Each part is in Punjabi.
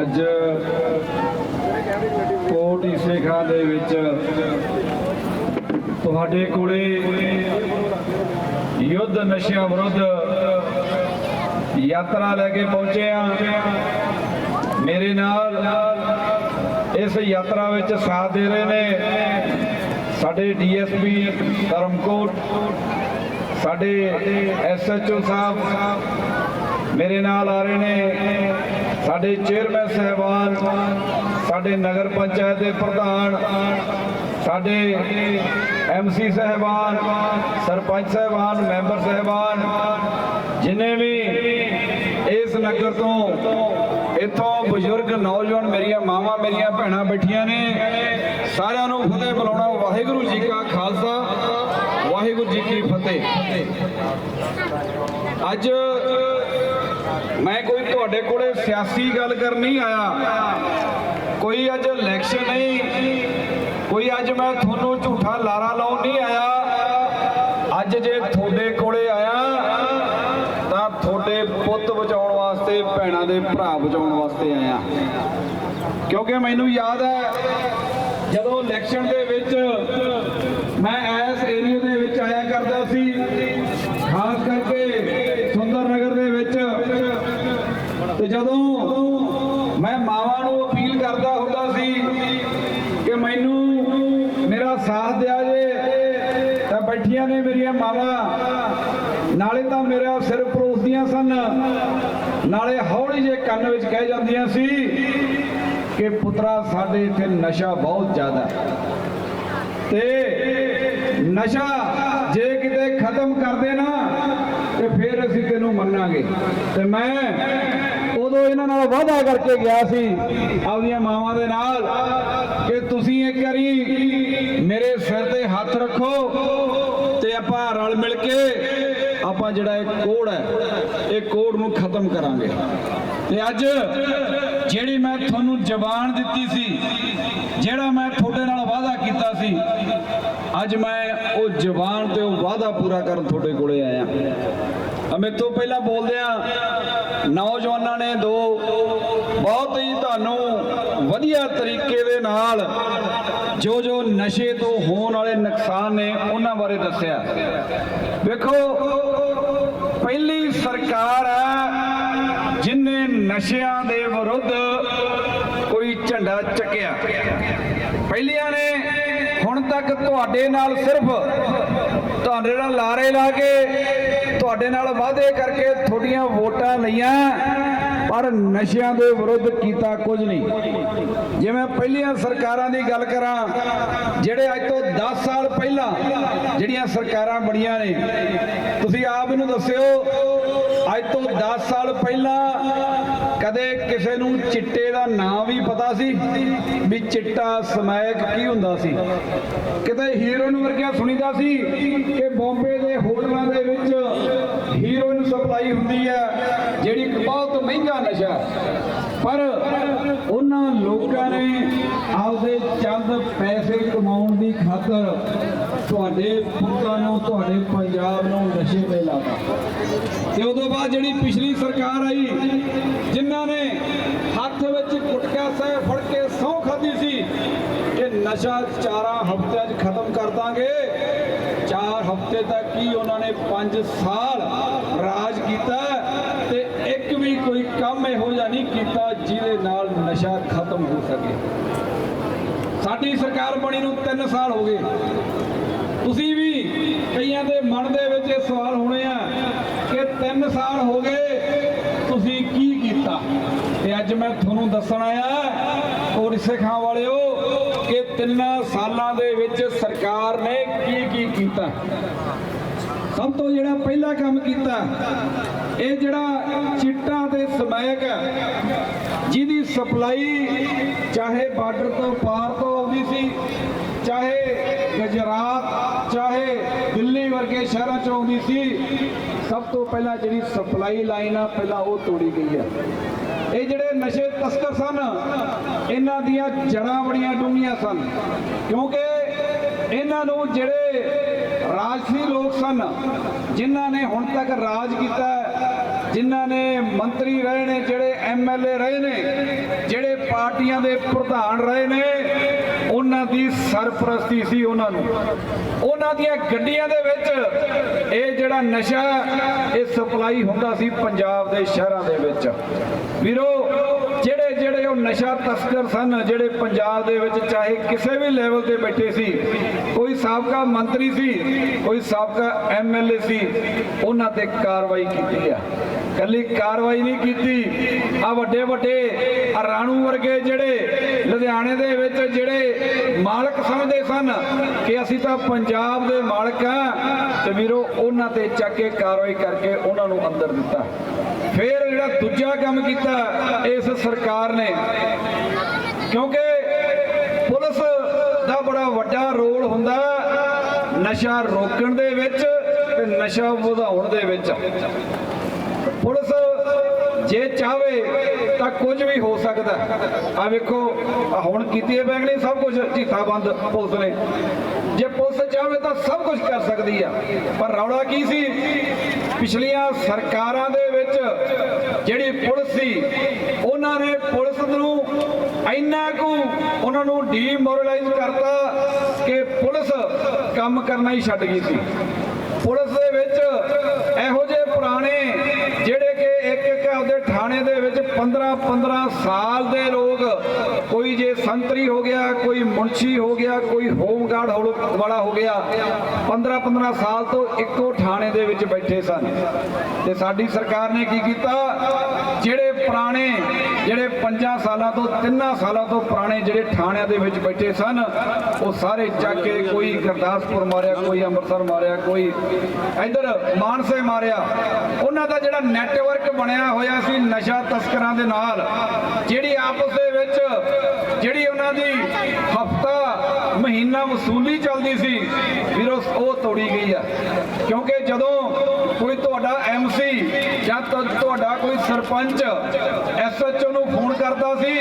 ਅੱਜ ਕੋਟ ਇਸੇਖਾਂ ਦੇ ਵਿੱਚ ਤੁਹਾਡੇ ਕੋਲੇ ਯੁੱਧ ਨਸ਼ਿਆਂ ਵਿਰੁੱਧ ਯਾਤਰਾ ਲੈ ਕੇ ਪਹੁੰਚੇ ਆ ਮੇਰੇ ਨਾਲ ਇਸ ਯਾਤਰਾ ਵਿੱਚ ਸਾਥ ਦੇ ਰਹੇ ਨੇ ਸਾਡੇ ਡੀਐਸਪੀ ਧਰਮਕੋਟ, ਸਾਡੇ ਐਸਐਚਓ ਸਾਹਿਬ, ਮੇਰੇ ਨਾਲ ਆ ਰਹੇ ਨੇ ਸਾਡੇ ਚੇਅਰਮੈਨ ਸਹਿਬਾਨ, ਸਾਡੇ ਨਗਰ ਪੰਚਾਇਤ ਦੇ ਪ੍ਰਧਾਨ, ਸਾਡੇ ਐਮਸੀ ਸਹਿਬਾਨ, ਸਰਪੰਚ ਸਹਿਬਾਨ, ਮੈਂਬਰ ਸਹਿਬਾਨ, ਜਿਨੇ ਵੀ ਇਸ ਨਗਰ ਤੋਂ ਇੱਥੋਂ ਬਜ਼ੁਰਗ ਨੌਜਵਾਨ ਮੇਰੀਆਂ ਮਾਵਾਂ, ਮੇਰੀਆਂ ਭੈਣਾਂ ਬੈਠੀਆਂ ਨੇ, ਸਾਰਿਆਂ ਨੂੰ ਫਤਿਹ ਬੁਲਾਉਣਾ, ਵਾਹਿਗੁਰੂ ਜੀ ਕਾ ਖਾਲਸਾ, ਵਾਹਿਗੁਰੂ ਜੀ ਕੀ ਫਤਿਹ। ਅੱਜ ਮੈਂ ਕੋਈ ਤੁਹਾਡੇ ਕੋਲੇ ਸਿਆਸੀ ਗੱਲ ਕਰਨ ਨਹੀਂ ਆਇਆ। ਕੋਈ ਅੱਜ ਇਲੈਕਸ਼ਨ ਨਹੀਂ। ਕੋਈ ਅੱਜ ਮੈਂ ਤੁਹਾਨੂੰ ਝੂਠਾ ਲਾਰਾ ਲਾਉਣ ਨਹੀਂ ਆਇਆ। ਅੱਜ ਜੇ ਤੁਹਾਡੇ ਕੋਲੇ ਆਇਆ, ਤਾਂ ਤੁਹਾਡੇ ਪੁੱਤ ਬਚਾਉਣ ਵਾਸਤੇ, ਭੈਣਾਂ ਦੇ ਭਰਾ ਬਚਾਉਣ ਵਾਸਤੇ ਆਇਆ। ਕਿਉਂਕਿ ਮੈਨੂੰ ਯਾਦ ਹੈ, ਜਦੋਂ ਇਲੈਕਸ਼ਨ ਦੇ ਵਿੱਚ ਮੈਂ ਇਸ ਏਰੀਆ ਦੇ ਵਿੱਚ ਆਇਆ ਕਰਦਾ ਸੀ ਖਾਸ ਕਰਕੇ ਸੁੰਦਰ ਨਗਰ ਦੇ ਵਿੱਚ ਤੇ ਜਦੋਂ ਮੈਂ ਮਾਵਾਂ ਨੂੰ ਅਪੀਲ ਕਰਦਾ ਹੁੰਦਾ ਸੀ ਕਿ ਮੈਨੂੰ ਮੇਰਾ ਸਾਥ ਦਿਆ ਜੇ ਤਾਂ ਬੈਠੀਆਂ ਨੇ ਮੇਰੀਆਂ ਮਾਵਾਂ ਨਾਲੇ ਤਾਂ ਮੇਰਾ ਸਿਰ ਪਰੋਸਦੀਆਂ ਸਨ ਨਾਲੇ ਹੌਲੀ ਜੇ ਕੰਨ ਵਿੱਚ ਕਹਿ ਜਾਂਦੀਆਂ ਸੀ ਕਿ ਪੁੱਤਰਾ, ਸਾਡੇ ਇੱਥੇ ਨਸ਼ਾ ਬਹੁਤ ਜ਼ਿਆਦਾ। ਤੇ ਨਸ਼ਾ ਜੇ ਕਿਤੇ ਖਤਮ ਕਰਦੇ ਨਾ, ਤੇ ਫਿਰ ਅਸੀਂ ਤੈਨੂੰ ਮੰਨਾਂਗੇ। ਤੇ ਮੈਂ ਉਦੋਂ ਇਹਨਾਂ ਨਾਲ ਵਾਅਦਾ ਕਰਕੇ ਗਿਆ ਸੀ, ਆਪਦੀਆਂ ਮਾਵਾਂ ਦੇ ਨਾਲ, ਕਿ ਤੁਸੀਂ ਇੱਕ ਵਾਰੀ ਮੇਰੇ ਸਿਰ ਤੇ ਹੱਥ ਰੱਖੋ ਤੇ ਆਪਾਂ ਰਲ ਮਿਲ ਕੇ ਆਪਾਂ ਜਿਹੜਾ ਇਹ ਕੋੜ ਹੈ, ਇਹ ਕੋੜ ਨੂੰ ਖਤਮ ਕਰਾਂਗੇ। ਤੇ ਅੱਜ ਜਿਹੜੀ ਮੈਂ ਤੁਹਾਨੂੰ ਜ਼ਬਾਨ ਦਿੱਤੀ ਸੀ, ਜਿਹੜਾ ਮੈਂ ਤੁਹਾਡੇ ਨਾਲ ਵਾਅਦਾ ਕੀਤਾ ਸੀ, ਅੱਜ ਮੈਂ ਉਹ ਜ਼ਬਾਨ ਤੇ ਉਹ ਵਾਅਦਾ ਪੂਰਾ ਕਰਨ ਤੁਹਾਡੇ ਕੋਲੇ ਆਇਆ। ਅਮੇ ਤੋਂ ਪਹਿਲਾਂ ਬੋਲਦੇ ਆ ਨੌਜਵਾਨਾਂ ਨੇ ਦੋ ਬਹੁਤ ਹੀ ਤੁਹਾਨੂੰ ਵਧੀਆ ਤਰੀਕੇ ਦੇ ਨਾਲ ਜੋ ਜੋ ਨਸ਼ੇ ਤੋਂ ਹੋਣ ਵਾਲੇ ਨੁਕਸਾਨ ਨੇ ਉਹਨਾਂ ਬਾਰੇ ਦੱਸਿਆ। ਵੇਖੋ, ਪਹਿਲੀ ਸਰਕਾਰ ਹੈ ਜਿਨੇ ਨਸ਼ਿਆਂ ਦੇ ਵਿਰੁੱਧ ਕੋਈ ਝੰਡਾ ਚੱਕਿਆ। ਪਹਿਲੀਆਂ ਨੇ ਹੁਣ ਤੱਕ ਤੁਹਾਡੇ ਨਾਲ ਸਿਰਫ ਤੁਹਾਡੇ ਨਾਲ ਲਾਰੇ ਲਾ ਕੇ ਤੁਹਾਡੇ ਨਾਲ ਵਾਅਦੇ ਕਰਕੇ ਤੁਹਾਡੀਆਂ ਵੋਟਾਂ ਲਈਆਂ, ਪਰ ਨਸ਼ਿਆਂ ਦੇ ਵਿਰੁੱਧ ਕੀਤਾ ਕੁਝ ਨਹੀਂ। ਜਿਵੇਂ ਪਹਿਲੀਆਂ ਸਰਕਾਰਾਂ ਦੀ ਗੱਲ ਕਰਾਂ, ਜਿਹੜੇ ਅੱਜ ਤੋਂ 10 ਸਾਲ ਪਹਿਲਾਂ ਜਿਹੜੀਆਂ ਸਰਕਾਰਾਂ ਬਣੀਆਂ ਨੇ, ਤੁਸੀਂ ਆਪ ਇਹਨੂੰ ਦੱਸਿਓ ਅੱਜ ਤੋਂ 10 ਸਾਲ ਪਹਿਲਾਂ ਕਦੇ ਕਿਸੇ ਨੂੰ ਚਿੱਟੇ ਦਾ ਨਾਂ ਵੀ ਪਤਾ ਸੀ ਵੀ ਚਿੱਟਾ ਸਮੈਕ ਕੀ ਹੁੰਦਾ ਸੀ? ਕਿਤੇ ਹੀਰੋਇਨ ਵਰਗਿਆ ਸੁਣੀਦਾ ਸੀ ਕਿ ਬੰਬੇ ਦੇ ਹੋਟਲਾਂ ਦੇ ਵਿੱਚ ਹੀਰੋਇਨ ਸਪਲਾਈ ਹੁੰਦੀ ਹੈ, ਜਿਹੜੀ ਇੱਕ ਬਹੁਤ ਮਹਿੰਗਾ ਨਸ਼ਾ ਪਰ ਉਹਨਾਂ ਲੋਕਾਂ ਨੇ ਆਪਦੇ ਚੰਦ ਪੈਸੇ ਕਮਾਉਣ ਦੀ ਖਾਤਰ ਤੁਹਾਡੇ ਪੁੱਤਾਂ ਨੂੰ, ਤੁਹਾਡੇ ਪੰਜਾਬ ਨੂੰ ਨਸ਼ੇ ਤੇ ਲਾਤਾ। ਤੇ ਉਦੋਂ ਬਾਅਦ ਜਿਹੜੀ ਪਿਛਲੀ ਸਰਕਾਰ ਆਈ, ਜਿਨ੍ਹਾਂ ਨੇ ਹੱਥ ਵਿੱਚ ਗੁਟਕਾ ਸਾਹਿਬ ਫੜ ਕੇ ਸਹੁੰ ਖਾਦੀ ਸੀ ਕਿ ਨਸ਼ਾ ਚਾਰਾਂ ਹਫ਼ਤਿਆਂ 'ਚ ਖਤਮ ਕਰ ਦਾਂਗੇ, ਚਾਰ ਹਫ਼ਤੇ ਤੱਕ ਹੀ ਉਹਨਾਂ ਨੇ 5 ਸਾਲ ਰਾਜ ਕੀਤਾ ਤੇ ਇੱਕ ਵੀ ਕੋਈ ਕੰਮ ਇਹੋ ਜਿਹਾ ਨਹੀਂ ਕੀਤਾ ਜਿਹਦੇ ਨਾਲ ਨਸ਼ਾ ਖਤਮ ਹੋ ਸਕੇ। ਸਾਡੀ ਸਰਕਾਰ ਬਣੀ ਨੂੰ 3 ਸਾਲ ਹੋ ਗਏ। ਤੁਸੀਂ ਵੀ ਕਈਆਂ ਦੇ ਮਨ ਦੇ ਵਿੱਚ ਇਹ ਸਵਾਲ ਹੋਣੇ ਆ ਕਿ 3 ਸਾਲ ਹੋ ਗਏ, ਤੁਸੀਂ ਕੀ ਕੀਤਾ? ਤੇ ਅੱਜ ਮੈਂ ਤੁਹਾਨੂੰ ਦੱਸਣ ਆਇਆ ਔਰ ਸਿੱਖਾਂ ਵਾਲਿਓ ਕਿ ਤਿੰਨਾਂ ਸਾਲਾਂ ਦੇ ਵਿੱਚ ਸਰਕਾਰ ਨੇ ਕੀ ਕੀ ਕੀਤਾ? ਸਭ ਤੋਂ ਜਿਹੜਾ ਪਹਿਲਾ ਕੰਮ ਕੀਤਾ ਇਹ ਜਿਹੜਾ ਚਿੱਟਾ ਤੇ ਸਮੈਕ ਹੈ, ਜਿਹਦੀ ਸਪਲਾਈ ਚਾਹੇ ਬਾਰਡਰ ਤੋਂ ਪਾਰ ਤੋਂ ਆਉਂਦੀ ਸੀ ਚਾਹੇ ਗੁਜਰਾਤ ਚਾਹੇ ਦਿੱਲੀ ਵਰਗੇ ਸ਼ਹਿਰਾਂ ਚ ਆਉਂਦੀ ਸੀ ਸਭ ਤੋਂ ਪਹਿਲਾਂ ਜਿਹੜੀ ਸਪਲਾਈ ਲਾਈਨ ਆ ਪਹਿਲਾਂ ਉਹ ਤੋੜੀ ਗਈ ਹੈ। ਇਹ ਜਿਹੜੇ ਨਸ਼ੇ ਤਸਕਰ ਸਨ ਇਹਨਾਂ ਦੀਆਂ ਜੜਾਂ ਬੜੀਆਂ ਡੂੰਘੀਆਂ ਸਨ ਕਿਉਂਕਿ ਇਹਨਾਂ ਨੂੰ ਜਿਹੜੇ ਰਾਜਸੀ ਲੋਕ ਸਨ ਜਿਨ੍ਹਾਂ ਨੇ ਹੁਣ ਤੱਕ ਰਾਜ ਕੀਤਾ ਹੈ, ਜਿਨ੍ਹਾਂ ਨੇ ਮੰਤਰੀ ਰਹੇ ਨੇ ਜਿਹੜੇ ਐਮਐਲਏ ਰਹੇ ਨੇ ਜਿਹੜੇ ਪਾਰਟੀਆਂ ਦੇ ਪ੍ਰਧਾਨ ਰਹੇ ਨੇ ਉਹਨਾਂ ਦੀ ਸਰਪ੍ਰਸਤੀ ਸੀ ਉਹਨਾਂ ਨੂੰ। ਉਹਨਾਂ ਦੀਆਂ ਗੱਡੀਆਂ ਦੇ ਵਿੱਚ ਇਹ ਜਿਹੜਾ ਨਸ਼ਾ ਇਹ ਸਪਲਾਈ ਹੁੰਦਾ ਸੀ ਪੰਜਾਬ ਦੇ ਸ਼ਹਿਰਾਂ ਦੇ ਵਿੱਚ। ਵੀਰੋ ਨਸ਼ਾ ਤਸਕਰ ਸਨ ਜਿਹੜੇ ਪੰਜਾਬ ਦੇ ਵਿੱਚ ਚਾਹੇ ਕਿਸੇ ਵੀ ਲੈਵਲ ਤੇ ਬੈਠੇ ਸੀ, ਕੋਈ ਸਾਬਕਾ ਮੰਤਰੀ ਸੀ, ਕੋਈ ਸਾਬਕਾ ਐਮਐਲਏ ਸੀ, ਉਹਨਾਂ ਤੇ ਕਾਰਵਾਈ ਕੀਤੀ ਆ। ਕੱਲੀ ਕਾਰਵਾਈ ਨਹੀਂ ਕੀਤੀ। ਆ ਵੱਡੇ ਵੱਡੇ ਰਾਣੂ ਵਰਗੇ ਜਿਹੜੇ ਲੁਧਿਆਣੇ ਦੇ ਵਿੱਚ ਜਿਹੜੇ ਮਾਲਕ ਸਮਝਦੇ ਸਨ ਕਿ ਅਸੀਂ ਤਾਂ ਪੰਜਾਬ ਦੇ ਮਾਲਕ ਆ ਤੇ ਵੀਰੋ ਉਹਨਾਂ ਤੇ ਚੱਕ ਕੇ ਕਾਰਵਾਈ ਕਰਕੇ ਉਹਨਾਂ ਨੂੰ ਅੰਦਰ ਦਿੱਤਾ। ਫਿਰ ਜਿਹੜਾ ਦੂਜਾ ਕੰਮ ਕੀਤਾ, ਇਸ ਸਰਕਾਰ ਨੇ। ਕਿਉਂਕਿ ਪੁਲਿਸ ਦਾ ਬੜਾ ਵੱਡਾ ਰੋਲ ਹੁੰਦਾ ਨਸ਼ਾ ਰੋਕਣ ਦੇ ਵਿੱਚ ਤੇ ਨਸ਼ਾ ਵਧਾਉਣ ਦੇ ਵਿੱਚ। ਪੁਲਿਸ ਜੇ ਚਾਹਵੇ ਤਾਂ ਕੁਝ ਵੀ ਹੋ ਸਕਦਾ। ਆ ਵੇਖੋ ਹੁਣ ਕੀਤੀ ਹੈ ਬੈਂਕ ਨੇ ਸਭ ਕੁਝ, ਝੀਠਾ ਬੰਦ ਪੁਲਿਸ ਨੇ। ਜੇ ਪੁਲਿਸ ਚਾਹਵੇ ਤਾਂ ਸਭ ਕੁਝ ਕਰ ਸਕਦੀ ਆ। ਪਰ ਰੌਲਾ ਕੀ ਸੀ? ਪਿਛਲੀਆਂ ਸਰਕਾਰਾਂ ਦੇ ਵਿੱਚ ਜਿਹੜੀ ਪੁਲਿਸ ਸੀ, ਉਹਨਾਂ ਨੇ ਪੁਲਿਸ ਨੂੰ ਇੰਨਾ ਕੁ ਉਹਨਾਂ ਨੂੰ ਡੀਮੋਰਲਾਈਜ਼ ਕਰਤਾ ਕਿ ਪੁਲਿਸ ਕੰਮ ਕਰਨਾ ਹੀ ਛੱਡ ਗਈ ਸੀ। ਪੁਲਿਸ ਦੇ ਵਿੱਚ ਇਹੋ ਜਿਹੇ ਪੁਰਾਣੇ ਜਿਹੜੇ ਕਿ ਇੱਕ ਇੱਕ ਆਪਦੇ ਥਾਣੇ ਦੇ ਵਿੱਚ 15 15 ਸਾਲ ਦੇ ਲੋਕ ਮੰਤਰੀ ਹੋ ਗਿਆ, ਕੋਈ ਮੁਨਸ਼ੀ ਹੋ ਗਿਆ, ਕੋਈ ਹੋਮਗਾਰਡ ਹੋ- ਵਾਲਾ ਹੋ ਗਿਆ 15 15 ਸਾਲ ਤੋਂ ਇੱਕੋ ਥਾਣੇ ਦੇ ਵਿੱਚ ਬੈਠੇ ਸਨ। ਤੇ ਸਾਡੀ ਸਰਕਾਰ ਨੇ ਕੀ ਕੀਤਾ? ਜਿਹੜੇ ਪੁਰਾਣੇ, ਜਿਹੜੇ 5 ਸਾਲਾਂ ਤੋਂ 3 ਸਾਲਾਂ ਤੋਂ ਪੁਰਾਣੇ ਜਿਹੜੇ ਥਾਣਿਆਂ ਦੇ ਵਿੱਚ ਬੈਠੇ ਸਨ, ਉਹ ਸਾਰੇ ਚੱਕ ਕੇ ਕੋਈ ਗੁਰਦਾਸਪੁਰ ਮਾਰਿਆ, ਕੋਈ ਅੰਮ੍ਰਿਤਸਰ ਮਾਰਿਆ, ਕੋਈ ਇੱਧਰ ਮਾਨਸੇ ਮਾਰਿਆ। ਉਹਨਾਂ ਦਾ ਜਿਹੜਾ ਨੈਟਵਰਕ ਬਣਿਆ ਹੋਇਆ ਸੀ ਨਸ਼ਾ ਤਸਕਰਾਂ ਦੇ ਨਾਲ, ਜਿਹੜੀ ਆਪਸ ਦੇ ਵਿੱਚ ਜਿਹੜੀ ਦੀ ਹਫਤਾ, ਮਹੀਨਾ ਵਸੂਲੀ ਚੱਲਦੀ ਸੀ। ਫਿਰ ਉਹ ਤੋੜੀ ਗਈ ਆ। ਕਿਉਂਕਿ ਜਦੋਂ ਕੋਈ ਤੁਹਾਡਾ ਐਮਸੀ ਜਾਂ ਤੁਹਾਡਾ ਕੋਈ ਸਰਪੰਚ ਐਸਐਚਓ ਨੂੰ ਫੋਨ ਕਰਦਾ ਸੀ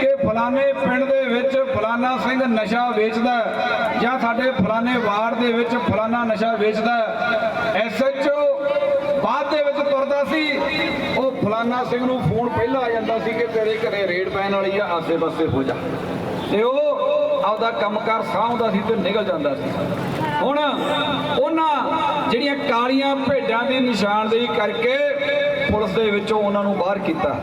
ਕਿ ਫਲਾਣੇ ਪਿੰਡ ਦੇ ਵਿੱਚ ਫਲਾਣਾ ਸਿੰਘ ਨਸ਼ਾ ਵੇਚਦਾ ਜਾਂ ਸਾਡੇ ਫਲਾਣੇ ਵਾਰਡ ਦੇ ਵਿੱਚ ਫਲਾਣਾ ਨਸ਼ਾ ਵੇਚਦਾ ਐਸਐਚਓ ਬਾਅਦ ਦੇ ਵਿੱਚ ਤੁਰਦਾ ਸੀ। ਉਹ ਫਲਾਣਾ ਸਿੰਘ ਨੂੰ ਫੋਨ ਪਹਿਲਾਂ ਆ ਜਾਂਦਾ ਸੀ ਕਿ ਤੇਰੇ ਘਰੇ ਰੇਡ ਪੈਣ ਵਾਲੀ ਆ, ਆਸੇ-ਪਾਸੇ ਹੋ ਜਾ। ਤੇ ਉਹ ਆਪਦਾ ਕੰਮਕਾਰ ਸਾਂਭਦਾ ਸੀ ਤੇ ਨਿਕਲ ਜਾਂਦਾ ਸੀ। ਹੁਣ ਉਹਨਾਂ ਜਿਹੜੀਆਂ ਕਾਲੀਆਂ ਭੇਡਾਂ ਦੀ ਨਿਸ਼ਾਨਦੇਹੀ ਕਰਕੇ ਪੁਲਿਸ ਦੇ ਵਿੱਚੋਂ ਉਹਨਾਂ ਨੂੰ ਬਾਹਰ ਕੀਤਾ।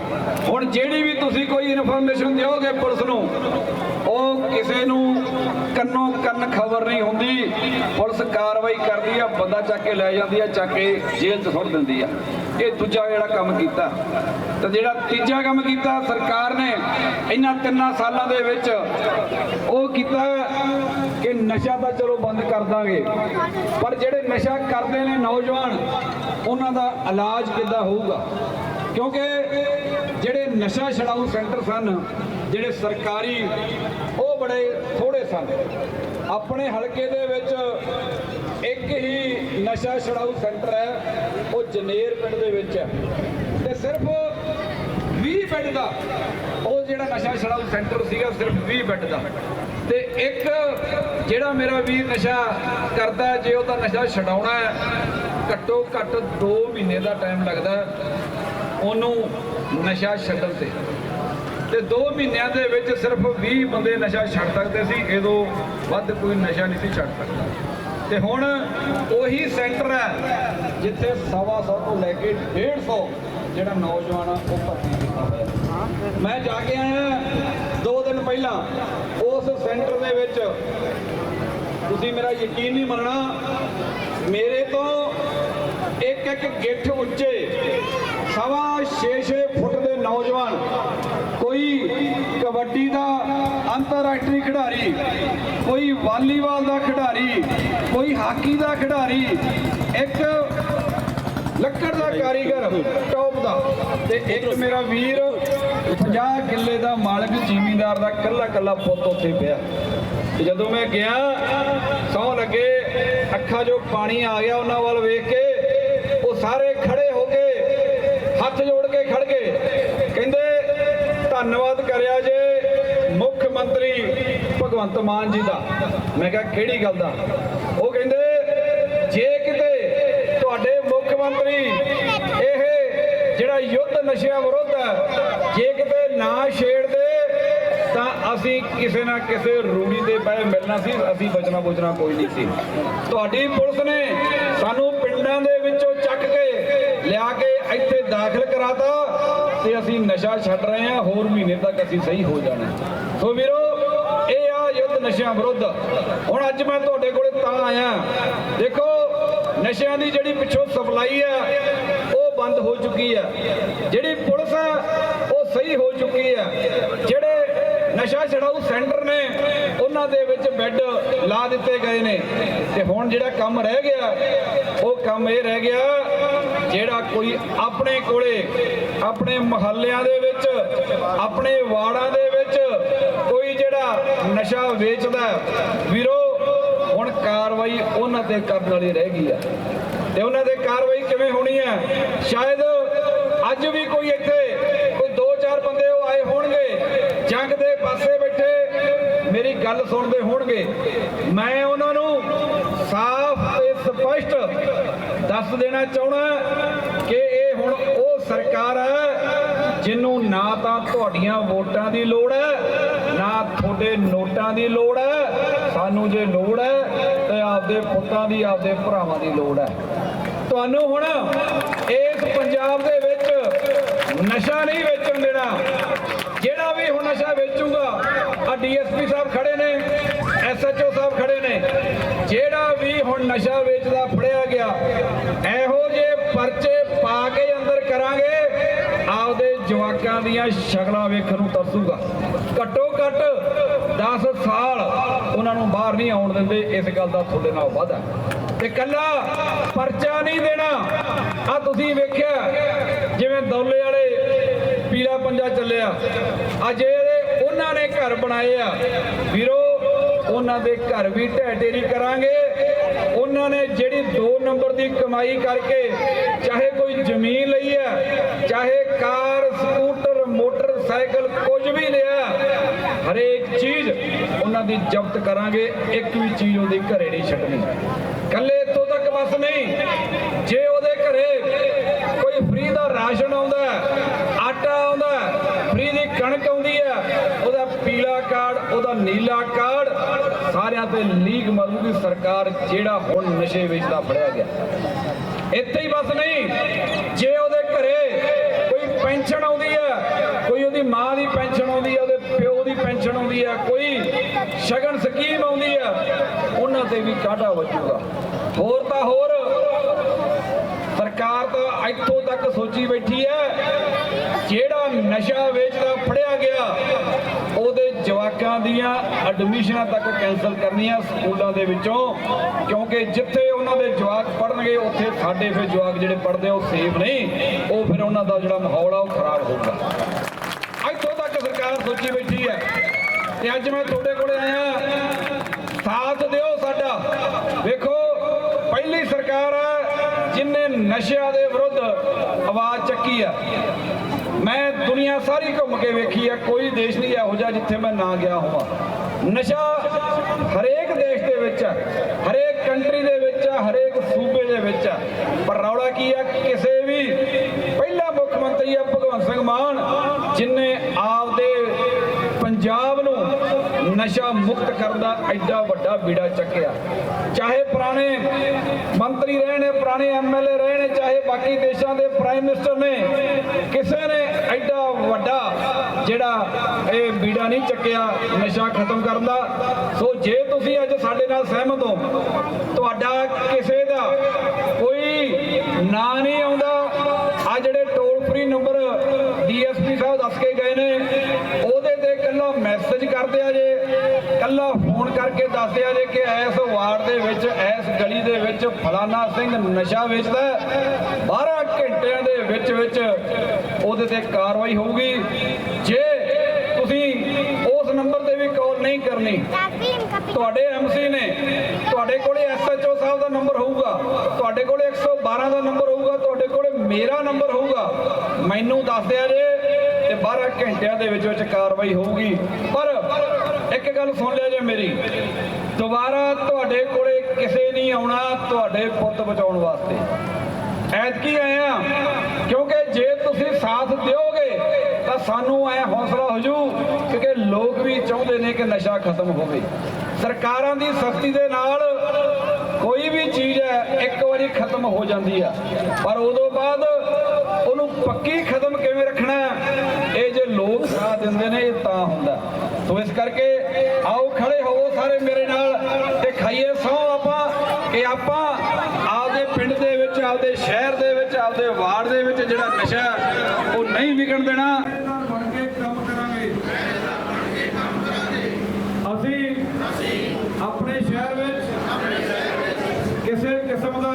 ਹੁਣ ਜਿਹੜੀ ਵੀ ਤੁਸੀਂ ਕੋਈ ਇਨਫੋਰਮੇਸ਼ਨ ਦਿਓਗੇ ਪੁਲਿਸ ਨੂੰ, ਉਹ ਕਿਸੇ ਨੂੰ ਕੰਨੋਂ ਕੰਨ ਖਬਰ ਨਹੀਂ ਹੁੰਦੀ। ਪੁਲਿਸ ਕਾਰਵਾਈ ਕਰਦੀ ਆ, ਬੰਦਾ ਚੱਕ ਕੇ ਲੈ ਜਾਂਦੀ ਆ, ਚੱਕ ਕੇ ਜੇਲ੍ਹ 'ਚ ਸੁੱਟ ਦਿੰਦੀ ਆ। ਇਹ ਦੂਜਾ ਜਿਹੜਾ ਕੰਮ ਕੀਤਾ, ਤੇ ਜਿਹੜਾ ਤੀਜਾ ਕੰਮ ਕੀਤਾ, ਸਰਕਾਰ ਨੇ ਇਹਨਾਂ ਤਿੰਨਾਂ ਸਾਲਾਂ ਦੇ ਵਿੱਚ ਉਹ ਕੀਤਾ ਕਿ ਨਸ਼ਾ ਤਾਂ ਚਲੋ ਬੰਦ ਕਰ ਦਾਂਗੇ, ਪਰ ਜਿਹੜੇ ਨਸ਼ਾ ਕਰਦੇ ਨੇ ਨੌਜਵਾਨ, ਉਹਨਾਂ ਦਾ ਇਲਾਜ ਕਿੱਦਾਂ ਹੋਊਗਾ? ਕਿਉਂਕਿ ਜਿਹੜੇ ਨਸ਼ਾ ਛਡਾਊ ਸੈਂਟਰ ਸਨ, ਜਿਹੜੇ ਸਰਕਾਰੀ, ਉਹ ਬੜੇ ਥੋੜੇ ਸਨ। ਆਪਣੇ ਹਲਕੇ ਦੇ ਵਿੱਚ ਇੱਕ ਹੀ ਨਸ਼ਾ ਛਡਾਊ ਸੈਂਟਰ ਹੈ, ਉਹ ਜਨੇਰ ਪਿੰਡ ਦੇ ਵਿੱਚ ਹੈ। ਤੇ ਸਿਰਫ 20 ਬੈੱਡ ਦਾ ਉਹ ਜਿਹੜਾ ਨਸ਼ਾ ਛਡਾਊ ਸੈਂਟਰ ਸੀਗਾ, ਸਿਰਫ 20 ਬੈੱਡ ਦਾ। ਤੇ ਇੱਕ ਜਿਹੜਾ ਮੇਰਾ ਵੀਰ ਨਸ਼ਾ ਕਰਦਾ, ਜੇ ਉਹਦਾ ਨਸ਼ਾ ਛਡਾਉਣਾ ਹੈ, ਘੱਟੋ ਘੱਟ 2 ਮਹੀਨੇ ਦਾ ਟਾਈਮ ਲੱਗਦਾ ਉਹਨੂੰ ਨਸ਼ਾ ਛੱਡਣ ਤੇ। ਤੇ 2 ਮਹੀਨਿਆਂ ਦੇ ਵਿੱਚ ਸਿਰਫ 20 ਬੰਦੇ ਨਸ਼ਾ ਛੱਡ ਸਕਦੇ ਸੀ, ਇਹਦੋਂ ਵੱਧ ਕੋਈ ਨਸ਼ਾ ਨਹੀਂ ਸੀ ਛੱਡ ਸਕਦਾ। ਤੇ ਹੁਣ ਉਹੀ ਸੈਂਟਰ ਹੈ, ਜਿੱਥੇ ਸਵਾ ਸੌ ਤੋਂ ਲੈ ਕੇ 150 ਜਿਹੜਾ ਨੌਜਵਾਨ ਆ, ਉਹ ਭਰਤੀ ਕੀਤਾ ਹੋਇਆ ਮੈਂ ਜਾ ਕੇ ਆਇਆ ਦੋ ਦਿਨ ਪਹਿਲਾਂ, ਉਸ ਸੈਂਟਰ ਦੇ ਵਿੱਚ। ਤੁਸੀਂ ਮੇਰਾ ਯਕੀਨ ਨਹੀਂ ਮੰਨਣਾ, ਮੇਰੇ ਤੋਂ ਇੱਕ ਇੱਕ ਗਿੱਠ ਉੱਚੇ ਸਵਾ 6-6 ਫੁੱਟ ਦੇ ਨੌਜਵਾਨ ਕੋਈ ਕਬੱਡੀ ਦਾ ਅੰਤਰਰਾਸ਼ਟਰੀ ਖਿਡਾਰੀ, ਕੋਈ ਵਾਲੀਬਾਲ ਦਾ ਖਿਡਾਰੀ, ਕੋਈ ਹਾਕੀ ਦਾ ਖਿਡਾਰੀ, ਇੱਕ ਲੱਕੜ ਦਾ ਕਾਰੀਗਰ ਟੌਪ ਦਾ ਤੇ ਇੱਕ ਮੇਰਾ ਵੀਰ 50 ਕਿੱਲੇ ਦਾ ਮਾਲਕ, ਜ਼ਿਮੀਂਦਾਰ ਦਾ ਕੱਲਾ ਕੱਲਾ ਪੁੱਤ ਉੱਥੇ ਪਿਆ। ਤੇ ਜਦੋਂ ਮੈਂ ਗਿਆ, ਸੌ ਲੱਗੇ, ਅੱਖਾਂ 'ਚੋਂ ਪਾਣੀ ਆ ਗਿਆ ਉਹਨਾਂ ਵੱਲ ਵੇਖ ਕੇ, ਉਹ ਸਾਰੇ ਖੜੇ ਹੋ ਕੇ ਹੱਥ ਜੋੜ ਕੇ ਖੜ ਗਏ ਕਹਿੰਦੇ ਧੰਨਵਾਦ ਕਰਿਆ ਜੇ ਮੁੱਖ ਮੰਤਰੀ ਭਗਵੰਤ ਮਾਨ ਜੀ ਦਾ। ਮੈਂ ਕਿਹਾ, ਕਿਹੜੀ ਗੱਲ ਦਾ? ਉਹ ਕਹਿੰਦੇ, ਜੇ ਕਿਤੇ ਤੁਹਾਡੇ ਮੁੱਖ ਮੰਤਰੀ ਇਹ ਜਿਹੜਾ ਯੁੱਧ ਨਸ਼ਿਆਂ ਵਿਰੁੱਧ ਹੈ, ਜੇ ਕਿਤੇ ਨਾ ਛੇੜਦੇ, ਤਾਂ ਅਸੀਂ ਕਿਸੇ ਨਾ ਕਿਸੇ ਰੂੜੀ ਦੇ ਪਏ ਮਿਲਣਾ ਸੀ, ਅਸੀਂ ਬਚਣਾ ਬੁਚਣਾ ਕੋਈ ਨਹੀਂ ਸੀ। ਤੁਹਾਡੀ ਪੁਲਿਸ ਨੇ ਸਾਨੂੰ ਪਿੰਡਾਂ ਦੇ ਵਿੱਚੋਂ ਚੱਕ ਕੇ ਲਿਆ ਕੇ ਇੱਥੇ ਦਾਖਲ ਕਰਾਤਾ। ਤੇ ਅਸੀਂ ਨਸ਼ਾ ਛੱਡ ਰਹੇ ਹਾਂ, ਹੋਰ ਮਹੀਨੇ ਤੱਕ ਅਸੀਂ ਸਹੀ ਹੋ ਜਾਣਾ। ਸੋ ਵੀਰੋ, ਇਹ ਆ ਯੁੱਧ ਨਸ਼ਿਆਂ ਵਿਰੁੱਧ। ਹੁਣ ਅੱਜ ਮੈਂ ਤੁਹਾਡੇ ਕੋਲੇ ਤਾਂ ਆਇਆ। ਦੇਖੋ, ਨਸ਼ਿਆਂ ਦੀ ਜਿਹੜੀ ਪਿੱਛੋਂ ਸਪਲਾਈ ਹੈ ਉਹ ਬੰਦ ਹੋ ਚੁੱਕੀ ਹੈ ਜਿਹੜੀ ਪੁਲਿਸ ਹੈ ਉਹ ਸਹੀ ਹੋ ਚੁੱਕੀ ਹੈ ਜਿਹੜੇ ਨਸ਼ਾ ਛਡਾਊ ਸੈਂਟਰ ਨੇ ਉਹਨਾਂ ਦੇ ਵਿੱਚ ਬੈੱਡ ਲਾ ਦਿੱਤੇ ਗਏ ਨੇ। ਤੇ ਹੁਣ ਜਿਹੜਾ ਕੰਮ ਰਹਿ ਗਿਆ, ਉਹ ਕੰਮ ਇਹ ਰਹਿ ਗਿਆ ਜਿਹੜਾ ਕੋਈ ਆਪਣੇ ਕੋਲੇ, ਆਪਣੇ ਮਹੱਲਿਆਂ ਦੇ ਵਿੱਚ, ਆਪਣੇ ਵਾਰਡਾਂ ਦੇ ਵਿੱਚ ਕੋਈ ਜਿਹੜਾ ਨਸ਼ਾ ਵੇਚਦਾ ਵੀਰੋ, ਹੁਣ ਕਾਰਵਾਈ ਉਹਨਾਂ ਤੇ ਕਰਨ ਵਾਲੀ ਰਹਿ ਗਈ ਆ ਤੇ ਉਹਨਾਂ ਤੇ ਕਾਰਵਾਈ ਕਿਵੇਂ ਹੋਣੀ ਹੈ? ਸ਼ਾਇਦ ਅੱਜ ਵੀ ਕੋਈ ਇੱਥੇ ਕੋਈ ਦੋ ਚਾਰ ਬੰਦੇ ਉਹ ਆਏ ਹੋਣਗੇ ਜੰਗ ਦੇ ਪਾਸੇ ਬੈਠੇ ਮੇਰੀ ਗੱਲ ਸੁਣਦੇ ਹੋਣਗੇ। ਮੈਂ ਉਹਨਾਂ ਨੂੰ ਸਾਫ਼ ਤੇ ਸਪਸ਼ਟ ਦੱਸ ਦੇਣਾ ਚਾਹਣਾ ਕਿ ਇਹ ਹੁਣ ਉਹ ਸਰਕਾਰ ਹੈ ਜਿਹਨੂੰ ਨਾ ਤਾਂ ਤੁਹਾਡੀਆਂ ਵੋਟਾਂ ਦੀ ਲੋੜ ਹੈ, ਨਾ ਤੁਹਾਡੇ ਨੋਟਾਂ ਦੀ ਲੋੜ ਹੈ। ਸਾਨੂੰ ਜੇ ਲੋੜ ਹੈ ਤੇ ਆਪਦੇ ਪੁੱਤਾਂ ਦੀ, ਆਪਦੇ ਭਰਾਵਾਂ ਦੀ ਲੋੜ ਹੈ। ਤੁਹਾਨੂੰ ਹੁਣ ਇਸ ਪੰਜਾਬ ਦੇ ਵਿੱਚ ਨਸ਼ਾ ਨਹੀਂ ਵੇਚਣ ਦੇਣਾ। ਜਿਹੜਾ ਵੀ ਹੁਣ ਨਸ਼ਾ ਵੇਚੂਗਾ ਡੀਐਸਪੀ ਸਾਹਿਬ ਖੜੇ ਨੇ, ਐਸਐਚਓ ਸਾਹਿਬ ਖੜੇ ਨੇ। ਜਿਹੜਾ ਵੀ ਹੁਣ ਨਸ਼ਾ ਵੇਚਦਾ, ਫੜਿਆ ਗਿਆ, ਇਹੋ ਜੇ ਪਰਚੇ ਪਾ ਕੇ ਅੰਦਰ ਕਰਾਂਗੇ, ਆਪਦੇ ਜਵਾਕਾਂ ਦੀਆਂ ਸ਼ਕਲਾਂ ਵੇਖਣ ਨੂੰ ਤਰਸੂਗਾ। ਘੱਟੋ ਘੱਟ 10 ਸਾਲ ਉਹਨਾਂ ਨੂੰ ਬਾਹਰ ਨਹੀਂ ਆਉਣ ਦਿੰਦੇ, ਇਸ ਗੱਲ ਦਾ ਤੁਹਾਡੇ ਨਾਲ ਵਾਅਦਾ ਤੇ ਕੱਲਾ ਪਰਚਾ ਨਹੀਂ ਦੇਣਾ ਆ ਤੁਸੀਂ ਵੇਖਿਆ, ਜਿਵੇਂ ਦੌਲੇ ਵਾਲੇ ਪੀਲਾ ਪੰਜਾ ਚੱਲਿਆ, ਅੱਜ ਨੇ ਘਰ ਬਣਾਏ ਆ। ਵੀਰੋ, ਉਹਨਾਂ ਦੇ ਘਰ ਵੀ ਢਹਿ ਢੇਰੀ ਕਰਾਂਗੇ। ਉਹਨਾਂ ਨੇ ਜਿਹੜੀ 2 ਨੰਬਰ ਦੀ ਕਮਾਈ ਕਰਕੇ ਚਾਹੇ ਕੋਈ ਜ਼ਮੀਨ ਲਈ ਹੈ ਚਾਹੇ ਕਾਰ, ਸਕੂਟਰ, ਮੋਟਰਸਾਈਕਲ ਕੁਝ ਵੀ ਲਿਆ, ਹਰੇਕ ਚੀਜ਼ ਉਹਨਾਂ ਦੀ ਜ਼ਬਤ ਕਰਾਂਗੇ। ਇੱਕ ਵੀ ਚੀਜ਼ ਉਹਦੇ ਘਰੇ ਨਹੀਂ ਛੱਡਣੀ। ਕੱਲੇ ਇੱਥੋਂ ਤੱਕ ਬਸ ਨਹੀਂ, ਜੇ ਉਹਦੇ ਘਰੇ ਕੋਈ ਫ੍ਰੀ ਦਾ ਰਾਸ਼ਨ ਆਉਂਦਾ ਹੈ, ਆਟਾ ਆਉਂਦਾ ਫ੍ਰੀ ਦੀ ਕਣਕ ਆਉਂਦੀ ਹੈ ਉਹਦਾ ਪੀਲਾ ਕਾਰਡ ਉਹਦਾ ਨੀਲਾ ਕਾਰਡ। ਸਾਰਿਆਂ ਤੇ ਲੀਕ ਮਾਰੂਗੀ ਸਰਕਾਰ ਜਿਹੜਾ ਹੁਣ ਨਸ਼ੇ ਵੇਚਦਾ ਫੜਿਆ ਗਿਆ। ਇੱਥੇ ਹੀ ਬਸ ਨਹੀਂ, ਜੇ ਉਹਦੇ ਘਰੇ ਕੋਈ ਪੈਨਸ਼ਨ ਆਉਂਦੀ ਹੈ, ਕੋਈ ਉਹਦੀ ਮਾਂ ਦੀ ਪੈਨਸ਼ਨ ਆਉਂਦੀ ਹੈ, ਉਹਦੇ ਪਿਓ ਦੀ ਪੈਨਸ਼ਨ ਆਉਂਦੀ ਹੈ, ਕੋਈ ਸ਼ਗਨ ਸਕੀਮ ਆਉਂਦੀ ਹੈ, ਉਹਨਾਂ ਤੇ ਵੀ ਕਾਢਾ ਵੱਜੂਗਾ। ਹੋਰ ਤਾਂ ਹੋਰ, ਸਰਕਾਰ ਤਾਂ ਇੱਥੋਂ ਤੱਕ ਸੋਚੀ ਬੈਠੀ ਹੈ, ਜਿਹੜਾ ਨਸ਼ਾ ਵੇਚਦਾ, ਫੜਿਆ ਗਿਆ ਦੀਆਂ ਐਡਮਿਸ਼ਨਾਂ ਤੱਕ ਕੈਨਸਲ ਕਰਨੀਆਂ ਸਕੂਲਾਂ ਦੇ ਵਿੱਚੋਂ, ਕਿਉਂਕਿ ਜਿੱਥੇ ਉਹਨਾਂ ਦੇ ਜਵਾਕ ਪੜਨਗੇ ਉੱਥੇ ਸਾਡੇ ਫਿਰ ਜਵਾਕ ਜਿਹੜੇ ਪੜਦੇ ਉਹ ਸੇਫ ਨਹੀਂ ਉਹ ਫਿਰ ਉਹਨਾਂ ਦਾ ਜਿਹੜਾ ਮਾਹੌਲ ਆ, ਉਹ ਖਰਾਬ ਹੋਊਗਾ। ਇੱਥੋਂ ਤੱਕ ਸਰਕਾਰ ਸੋਚੀ ਬੈਠੀ ਹੈ। ਤੇ ਅੱਜ ਮੈਂ ਤੁਹਾਡੇ ਕੋਲੇ ਆਇਆ। ਸਾਥ ਦਿਓ ਸਾਡਾ ਵੇਖੋ ਪਹਿਲੀ ਸਰਕਾਰ ਹੈ ਜਿਨੇ ਨਸ਼ਿਆਂ ਦੇ ਵਿਰੁੱਧ ਆਵਾਜ਼ ਚੱਕੀ ਆ। ਮੈਂ ਦੁਨੀਆ ਸਾਰੀ ਘੁੰਮ ਕੇ ਵੇਖੀ ਆ, ਕੋਈ ਦੇਸ਼ ਨਹੀਂ ਇਹੋ ਜਿਹਾ ਜਿੱਥੇ ਮੈਂ ਨਾ ਗਿਆ ਹੋਵਾਂ। ਨਸ਼ਾ ਹਰੇਕ ਦੇਸ਼ ਦੇ ਵਿੱਚ ਹੈ ਹਰੇਕ ਕੰਟਰੀ ਦੇ ਵਿੱਚ ਹੈ ਹਰੇਕ ਸੂਬੇ ਦੇ ਵਿੱਚ ਹੈ ਪਰ ਰੌਲਾ ਕੀ ਆ, ਕਿਸੇ ਵੀ ਪਹਿਲਾ ਮੁੱਖ ਮੰਤਰੀ ਆ ਭਗਵੰਤ ਸਿੰਘ ਮਾਨ, ਜਿਨੇ ਆਪਦੇ ਪੰਜਾਬ ਨੂੰ ਨਸ਼ਾ ਮੁਕਤ ਕਰਨ ਦਾ ਐਡਾ ਵੱਡਾ ਬੀੜਾ ਚੱਕਿਆ। ਚਾਹੇ ਪੁਰਾਣੇ ਮੰਤਰੀ ਰਹੇ ਨੇ, ਪੁਰਾਣੇ ਐਮਐਲਏ ਰਹੇ ਨੇ, ਚਾਹੇ ਬਾਕੀ ਦੇਸ਼ਾਂ ਦੇ ਪ੍ਰਾਈਮ ਮਿਨਿਸਟਰ ਨੇ, ਕਿਸੇ ਨੇ ਐਡਾ ਵੱਡਾ ਜਿਹੜਾ ਇਹ ਬੀੜਾ ਨਹੀਂ ਚੱਕਿਆ ਨਸ਼ਾ ਖਤਮ ਕਰਨ ਦਾ। ਸੋ ਜੇ ਤੁਸੀਂ ਅੱਜ ਸਾਡੇ ਨਾਲ ਸਹਿਮਤ ਹੋ, ਤੁਹਾਡਾ ਕਿਸੇ ਦਾ ਕੋਈ ਨਾਂ ਨਹੀਂ ਆਉਂਦਾ। ਆ ਜਿਹੜੇ ਟੋਲ ਫ੍ਰੀ ਨੰਬਰ ਡੀਐਸਪੀ ਸਾਹਿਬ ਦੱਸ ਕੇ ਗਏ ਨੇ, ਉਹਦੇ ਤੇ ਇਕੱਲਾ ਮੈਸੇਜ ਕਰਦੇ ਆ ਜੇ। ਕੱਲਾ ਫੋਨ ਕਰਕੇ ਦੱਸਦੇ ਜੇ ਕਿ ਇਸ ਵਾਰਡ ਦੇ ਵਿੱਚ, ਇਸ ਗਲੀ ਦੇ ਵਿੱਚ ਫਲਾਨਾ ਸਿੰਘ ਨਸ਼ਾ ਵੇਚਦਾ ਹੈ। 12 ਘੰਟਿਆਂ ਦੇ ਵਿੱਚ ਵਿੱਚ ਉਹਦੇ ਤੇ ਕਾਰਵਾਈ ਹੋਊਗੀ। ਜੇ ਤੁਸੀਂ ਉਸ ਨੰਬਰ ਤੇ ਵੀ ਕਾਲ ਨਹੀਂ ਕਰਨੀ, ਤੁਹਾਡੇ ਐਮਸੀ ਨੇ, ਤੁਹਾਡੇ ਕੋਲੇ ਐਸਐਚਓ ਸਾਹਿਬ ਦਾ ਨੰਬਰ ਹੋਊਗਾ, ਤੁਹਾਡੇ ਕੋਲੇ 112 ਦਾ ਨੰਬਰ ਹੋਊਗਾ, ਤੁਹਾਡੇ ਕੋਲੇ ਮੇਰਾ ਨੰਬਰ ਹੋਊਗਾ। ਮੈਨੂੰ ਦੱਸ ਦਿਆ ਜੇ ਤੇ 12 ਘੰਟਿਆਂ ਦੇ ਵਿੱਚ ਵਿੱਚ ਕਾਰਵਾਈ ਹੋਊਗੀ। ਪਰ ਇੱਕ ਗੱਲ ਸੁਣ ਲਿਆ ਜੇ ਮੇਰੀ। ਦੁਬਾਰਾ ਤੁਹਾਡੇ ਕੋਲੇ ਕਿਸੇ ਨਹੀਂ ਆਉਣਾ ਤੁਹਾਡੇ ਪੁੱਤ ਬਚਾਉਣ ਵਾਸਤੇ। ਐਤਕੀ ਆਏ ਆ, ਕਿਉਂਕਿ ਜੇ ਤੁਸੀਂ ਸਾਥ ਦਿਓਗੇ, ਤਾਂ ਸਾਨੂੰ ਐ ਹੌਸਲਾ ਹੋ ਜੂ ਕਿਉਂਕਿ ਲੋਕ ਵੀ ਚਾਹੁੰਦੇ ਨੇ ਕਿ ਨਸ਼ਾ ਖਤਮ ਹੋਵੇ। ਸਰਕਾਰਾਂ ਦੀ ਸਖਤੀ ਦੇ ਨਾਲ ਕੋਈ ਵੀ ਚੀਜ਼ ਹੈ, ਇੱਕ ਵਾਰੀ ਖਤਮ ਹੋ ਜਾਂਦੀ ਆ। ਪਰ ਉਦੋਂ ਬਾਅਦ ਉਹਨੂੰ ਪੱਕੀ ਖਤਮ ਕਿਵੇਂ ਰੱਖਣਾ, ਇਹ ਜੇ ਲੋਕ ਸਾਥ ਦਿੰਦੇ ਨੇ ਇਹ ਤਾਂ ਹੁੰਦਾ। ਸੋ ਇਸ ਕਰਕੇ ਆਓ ਖੜੇ ਹੋਵੋ ਸਾਰੇ ਮੇਰੇ ਨਾਲ ਤੇ ਖਾਈਏ ਸੌ ਆਪਾਂ ਕਿ ਆਪਾਂ ਆਪਦੇ ਪਿੰਡ ਦੇ ਵਿੱਚ, ਆਪਦੇ ਸ਼ਹਿਰ ਦੇ ਵਿੱਚ, ਆਪਦੇ ਵਾਰਡ ਦੇ ਵਿੱਚ ਜਿਹੜਾ ਨਸ਼ਾ ਉਹ ਨਹੀਂ ਵਿਕਣ ਦੇਣਾ। ਕੰਮ ਕਰਾਂਗੇ ਅਸੀਂ ਆਪਣੇ ਸ਼ਹਿਰ ਵਿੱਚ ਕਿਸੇ ਕਿਸਮ ਦਾ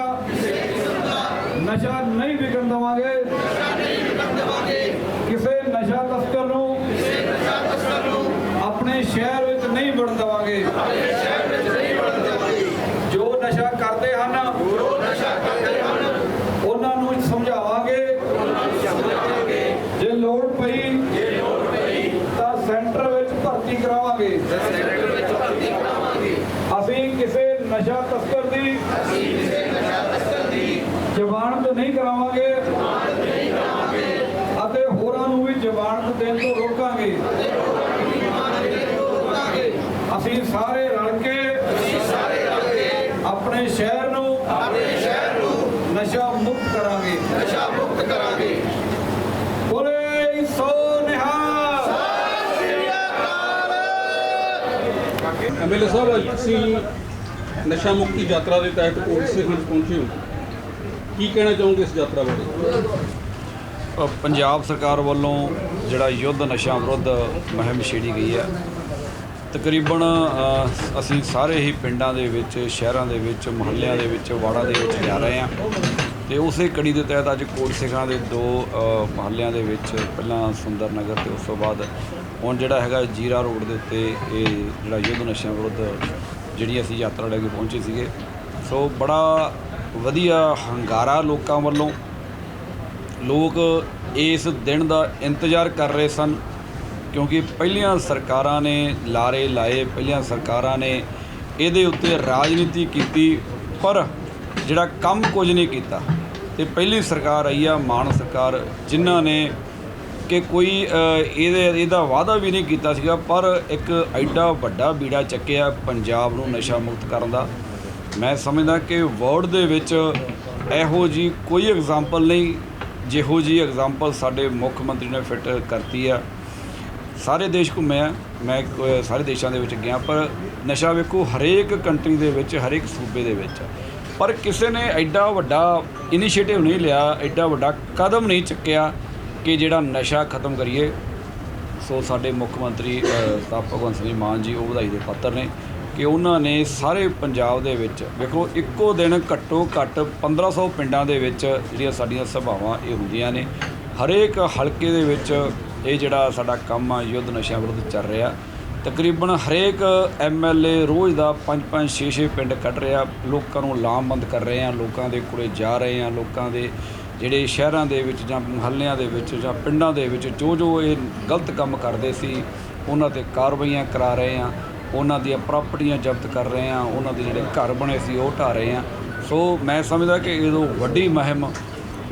ਨਸ਼ਾ ਨਹੀਂ ਵਿਕਣ ਦੇਵਾਂਗੇ ਕਿਸੇ ਨਸ਼ਾ ਤਸਕਰ ਨੂੰ ਆਪਣੇ ਸ਼ਹਿਰ ਵਿੱਚ ਨਹੀਂ ਵੜਨ ਦੇਵਾਂਗੇ। ਜੋ ਨਸ਼ਾ ਕਰਦੇ ਹਨ ਉਹਨਾਂ ਨੂੰ ਸਮਝਾਵਾਂਗੇ। ਜੇ ਲੋੜ ਪਈ ਤਾਂ ਸੈਂਟਰ ਵਿੱਚ ਭਰਤੀ ਕਰਾਵਾਂਗੇ। ਅਸੀਂ ਕਿਸੇ ਨਸ਼ਾ ਤਸਕਰ ਦੀ ਜ਼ਮਾਨਤ ਨਹੀਂ ਕਰਾਵਾਂਗੇ ਅਤੇ ਹੋਰਾਂ ਨੂੰ ਵੀ ਜ਼ਮਾਨਤ ਦੇਣ ਤੋਂ ਰੋਕਾਂਗੇ ਅਸੀਂ ਸਾਰੇ ਰਲ ਕੇ ਆਪਣੇ ਸ਼ਹਿਰ ਨੂੰ ਨਸ਼ਾ ਮੁਕਤ ਕਰਾਂਗੇ। ਨਸ਼ਾ ਮੁਕਤ ਕਰਾਂਗੇ। ਬੋਲੇ ਸੋ ਨਿਹਾਲ। ਐਮਐਲਏ ਸਾਹਿਬ ਅੱਜ ਤੁਸੀਂ ਨਸ਼ਾ ਮੁਕਤੀ ਯਾਤਰਾ ਦੇ ਤਹਿਤ ਕੋਟਸੇ ਵਿੱਚ ਪਹੁੰਚੇ ਹੋ। ਕੀ ਕਹਿਣਾ ਚਾਹੋਗੇ ਇਸ ਯਾਤਰਾ ਬਾਰੇ? ਪੰਜਾਬ ਸਰਕਾਰ ਵੱਲੋਂ ਜਿਹੜਾ ਯੁੱਧ ਨਸ਼ਾ ਵਿਰੁੱਧ ਮੁਹਿੰਮ ਛੇੜੀ ਗਈ ਹੈ। ਤਕਰੀਬਨ ਅਸੀਂ ਸਾਰੇ ਹੀ ਪਿੰਡਾਂ ਦੇ ਵਿੱਚ ਸ਼ਹਿਰਾਂ ਦੇ ਵਿੱਚ ਮੁਹੱਲਿਆਂ ਦੇ ਵਿੱਚ ਵਾੜਾਂ ਦੇ ਵਿੱਚ ਜਾ ਰਹੇ ਹਾਂ। ਤੇ ਉਸੇ ਕੜੀ ਦੇ ਤਹਿਤ ਅੱਜ ਕੋਟ ਸਿੰਘਾਂ ਦੇ ਦੋ ਅ, ਮੁਹੱਲਿਆਂ ਦੇ ਵਿੱਚ ਪਹਿਲਾਂ ਸੁੰਦਰ ਨਗਰ ਤੇ ਉਸ ਤੋਂ ਬਾਅਦ ਹੁਣ ਜਿਹੜਾ ਹੈਗਾ ਜੀਰਾ ਰੋਡ ਦੇ ਉੱਤੇ ਇਹ ਜਿਹੜਾ ਯੁੱਧ ਨਸ਼ਿਆਂ ਵਿਰੁੱਧ ਜਿਹੜੀ ਅਸੀਂ ਯਾਤਰਾ ਲੈ ਕੇ ਪਹੁੰਚੇ ਸੀਗੇ। ਸੋ ਬੜਾ ਵਧੀਆ ਹੰਗਾਰਾ ਲੋਕਾਂ ਵੱਲੋਂ। ਲੋਕ ਇਸ ਦਿਨ ਦਾ ਇੰਤਜ਼ਾਰ ਕਰ ਰਹੇ ਸਨ ਕਿਉਂਕਿ ਪਹਿਲੀਆਂ ਸਰਕਾਰਾਂ ਨੇ ਲਾਰੇ ਲਾਏ ਪਹਿਲੀਆਂ ਸਰਕਾਰਾਂ ਨੇ ਇਹਦੇ ਉੱਤੇ ਰਾਜਨੀਤੀ ਕੀਤੀ ਪਰ ਜਿਹੜਾ ਕੰਮ ਕੁਝ ਨਹੀਂ ਕੀਤਾ। ਤੇ ਪਹਿਲੀ ਸਰਕਾਰ ਆਈ ਆ, ਮਾਨ ਸਰਕਾਰ, ਜਿਨ੍ਹਾਂ ਨੇ ਕਿ ਕੋਈ ਇਹਦੇ, ਇਹਦਾ ਵਾਅਦਾ ਵੀ ਨਹੀਂ ਕੀਤਾ ਸੀਗਾ, ਪਰ ਇੱਕ ਐਡਾ ਵੱਡਾ ਬੀੜਾ ਚੱਕਿਆ ਪੰਜਾਬ ਨੂੰ ਨਸ਼ਾ ਮੁਕਤ ਕਰਨ ਦਾ। ਮੈਂ ਸਮਝਦਾ ਕਿ ਵਰਲਡ ਦੇ ਵਿੱਚ ਇਹੋ ਜੀ ਕੋਈ ਐਗਜ਼ਾਮਪਲ ਨਹੀਂ, ਜਿਹੋ ਜੀ ਐਗਜ਼ਾਮਪਲ ਸਾਡੇ ਮੁੱਖ ਮੰਤਰੀ ਨੇ ਫਿੱਟ ਕਰਤੀ ਆ। ਸਾਰੇ ਦੇਸ਼ ਘੁੰਮਿਆ, ਮੈਂ ਸਾਰੇ ਦੇਸ਼ਾਂ ਦੇ ਵਿੱਚ ਗਿਆ, ਪਰ ਨਸ਼ਾ ਵੇਖੋ ਹਰੇਕ ਕੰਟਰੀ ਦੇ ਵਿੱਚ, ਹਰੇਕ ਸੂਬੇ ਦੇ ਵਿੱਚ ਪਰ ਕਿਸੇ ਨੇ ਐਡਾ ਵੱਡਾ ਇਨੀਸ਼ੀਏਟਿਵ ਨਹੀਂ ਲਿਆ ਐਡਾ ਵੱਡਾ ਕਦਮ ਨਹੀਂ ਚੁੱਕਿਆ ਕਿ ਜਿਹੜਾ ਨਸ਼ਾ ਖਤਮ ਕਰੀਏ। ਸੋ ਸਾਡੇ ਮੁੱਖ ਮੰਤਰੀ ਅ, ਸਾਹਿਬ ਭਗਵੰਤ ਸਿੰਘ ਮਾਨ ਜੀ ਉਹ ਵਧਾਈ ਦੇ ਪਾਤਰ ਨੇ ਕਿ ਉਹਨਾਂ ਨੇ ਸਾਰੇ ਪੰਜਾਬ ਦੇ ਵਿੱਚ ਵੇਖੋ ਇੱਕੋ ਦਿਨ ਘੱਟੋ ਘੱਟ 1500 ਪਿੰਡਾਂ ਦੇ ਵਿੱਚ ਜਿਹੜੀਆਂ ਸਾਡੀਆਂ ਸਭਾਵਾਂ ਇਹ ਹੁੰਦੀਆਂ ਨੇ। ਹਰੇਕ ਹਲਕੇ ਦੇ ਵਿੱਚ ਇਹ ਜਿਹੜਾ ਸਾਡਾ ਕੰਮ ਆ ਯੁੱਧ ਨਸ਼ਿਆਂ ਵਿਰੁੱਧ ਚੱਲ ਰਿਹਾ। ਤਕਰੀਬਨ ਹਰੇਕ ਐਮਐਲਏ ਰੋਜ਼ ਦਾ 5-5 6-6 ਪਿੰਡ ਕੱਢ ਰਿਹਾ। ਲੋਕਾਂ ਨੂੰ ਲਾਮਬੰਦ ਕਰ ਰਹੇ ਆ ਲੋਕਾਂ ਦੇ ਕੋਲੇ ਜਾ ਰਹੇ ਆ ਲੋਕਾਂ ਦੇ ਜਿਹੜੇ ਸ਼ਹਿਰਾਂ ਦੇ ਵਿੱਚ ਜਾਂ ਮੁਹੱਲਿਆਂ ਦੇ ਵਿੱਚ ਜਾਂ ਪਿੰਡਾਂ ਦੇ ਵਿੱਚ ਜੋ ਜੋ ਇਹ ਗਲਤ ਕੰਮ ਕਰਦੇ ਸੀ, ਉਹਨਾਂ ਤੇ ਕਾਰਵਾਈਆਂ ਕਰਾ ਰਹੇ ਆ ਉਹਨਾਂ ਦੀਆਂ ਪ੍ਰਾਪਰਟੀਆਂ ਜ਼ਬਤ ਕਰ ਰਹੇ ਆ ਉਹਨਾਂ ਦੇ ਜਿਹੜੇ ਘਰ ਬਣੇ ਸੀ, ਉਹ ਢਾ ਰਹੇ ਆ ਸੋ ਮੈਂ ਸਮਝਦਾ ਕਿ ਇਹ ਤੋਂ ਵੱਡੀ ਮੁਹਿੰਮ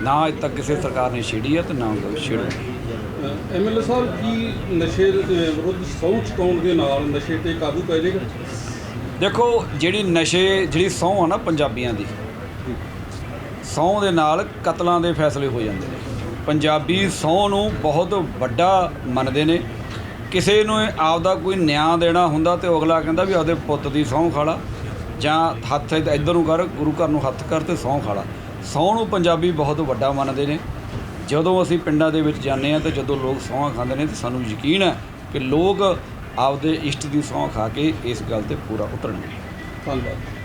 ਨਾ ਅਜੇ ਤੱਕ ਕਿਸੇ ਸਰਕਾਰ ਨੇ ਛੇੜੀ ਹੈ ਤੇ ਨਾ ਛੇੜੂਗੀ ਐਮਐਲਏ ਸਾਹਿਬ ਕੀ ਨਸ਼ੇ ਵਿਰੁੱਧ ਸਹੁੰ ਚੁਕਾਉਣ ਦੇ ਨਾਲ ਨਸ਼ੇ ਤੇ ਕਾਬੂ ਪੈ ਜਾਏਗਾ? ਦੇਖੋ, ਜਿਹੜੀ ਨਸ਼ੇ, ਜਿਹੜੀ ਸਹੁੰ ਆ ਨਾ ਪੰਜਾਬੀਆਂ ਦੀ, ਸਹੁੰ ਦੇ ਨਾਲ ਕਤਲਾਂ ਦੇ ਫੈਸਲੇ ਹੋ ਜਾਂਦੇ ਨੇ। ਪੰਜਾਬੀ ਸਹੁੰ ਨੂੰ ਬਹੁਤ ਵੱਡਾ ਮੰਨਦੇ ਨੇ। ਕਿਸੇ ਨੂੰ ਆਪਦਾ ਕੋਈ ਨਿਆਂ ਦੇਣਾ ਹੁੰਦਾ ਤੇ ਉਹ ਅਗਲਾ ਕਹਿੰਦਾ ਵੀ ਆਪਦੇ ਪੁੱਤ ਦੀ ਸਹੁੰ ਖਾਲਾ ਜਾਂ ਹੱਥ ਇੱਧਰ ਨੂੰ ਕਰ, ਗੁਰੂ ਘਰ ਨੂੰ ਹੱਥ ਕਰ ਤੇ ਸਹੁੰ ਖਾਲਾ ਸਹੁੰ ਨੂੰ ਪੰਜਾਬੀ ਬਹੁਤ ਵੱਡਾ ਮੰਨਦੇ ਨੇ। ਜਦੋਂ ਅਸੀਂ ਪਿੰਡਾਂ ਦੇ ਵਿੱਚ ਜਾਂਦੇ ਹਾਂ ਤਾਂ ਜਦੋਂ ਲੋਕ ਸਹੁੰ ਖਾਂਦੇ ਨੇ ਤਾਂ ਸਾਨੂੰ ਯਕੀਨ ਹੈ ਕਿ ਲੋਕ ਆਪਦੇ ਇਸ਼ਟ ਦੀ ਸਹੁੰ ਖਾ ਕੇ ਇਸ ਗੱਲ ਤੇ ਪੂਰਾ ਉਤਰਨਗੇ। ਧੰਨਵਾਦ।